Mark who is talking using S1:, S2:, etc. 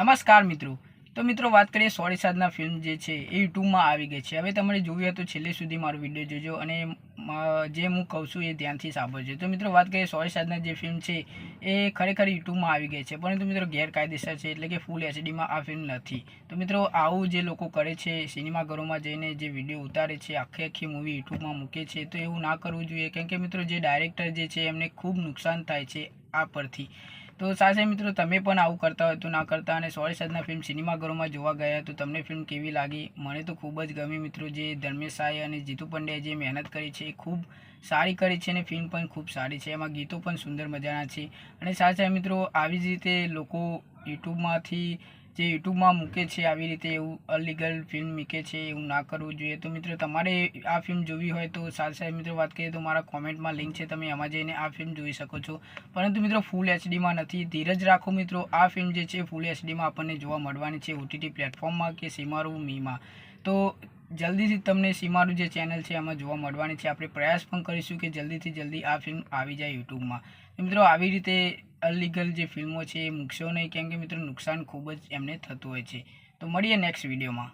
S1: નમસ્કાર મિત્રો. તો મિત્રો વાત કરીએ સોળી સાધના ફિલ્મ જે છે એ યુટ્યુબમાં આવી ગઈ છે. હવે તમારે જોવી હોય તો છેલ્લે સુધી મારો વીડિયો જોજો અને જે હું કહું છું એ ધ્યાનથી સાંભળજો. તો મિત્રો વાત કરીએ સોળી સાધના જે ફિલ્મ છે એ ખરેખર યુટ્યુબમાં આવી ગઈ છે, પરંતુ મિત્રો ગેરકાયદેસર છે એટલે કે ફૂલ એચડીમાં આ ફિલ્મ નથી. તો મિત્રો આવું જે લોકો કરે છે સિનેમાઘરોમાં જઈને જે વીડિયો ઉતારે છે, આખી આખી મૂવી યુટ્યુબમાં મૂકે છે, તો એવું ના કરવું જોઈએ. કેમ કે મિત્રો જે ડાયરેક્ટર જે છે એમને ખૂબ નુકસાન થાય છે આ પરથી. તો સાથે મિત્રો, તમે પણ આવું કરતા હોય તો ના કરતા અને સોળી સાધના ફિલ્મ સિનેમાઘરોમાં જોવા ગયા તો તમને ફિલ્મ કેવી લાગી? મને તો ખૂબ જ ગમી મિત્રો જે ધર્મેશ સાય અને જીતુ પંડ્યાએ જે મહેનત કરી છે એ ખૂબ સારી કરી છે અને ફિલ્મ પણ ખૂબ સારી છે. એમાં ગીતો પણ સુંદર મજાના છે. અને સાથે મિત્રો, આવી જ રીતે લોકો યુટ્યુબમાંથી જે યુટ્યુબમાં મૂકે છે આવી રીતે એવું અલીગલ ફિલ્મ મૂકે છે એવું ના કરવું જોઈએ. તો મિત્રો તમારે આ ફિલ્મ જોવી હોય તો સાથે સાથે મિત્રો વાત કરીએ તો મારા કોમેન્ટમાં લિંક છે. તમે એમાં જઈને આ ફિલ્મ જોઈ શકો છો. પરંતુ મિત્રો ફૂલ એચડીમાં નથી. ધીરજ રાખો મિત્રો. આ ફિલ્મ જે છે ફૂલ એચડીમાં આપણને જોવા મળવાની છે ઓટીટી પ્લેટફોર્મમાં કે સીમારું મીમાં. તો જલ્દીથી તમને સીમારું જે ચેનલ છે એમાં જોવા મળવાની છે. આપણે પ્રયાસ પણ કરીશું કે જલ્દીથી જલ્દી આ ફિલ્મ આવી જાય યુટ્યુબમાં. મિત્રો આવી રીતે અલીગલ જે ફિલ્મો છે એ મૂકશો નહીં. કેમ કે મિત્રો નુકસાન ખૂબ જ એમને થતું હોય છે. તો મળીએ નેક્સ્ટ વિડીયોમાં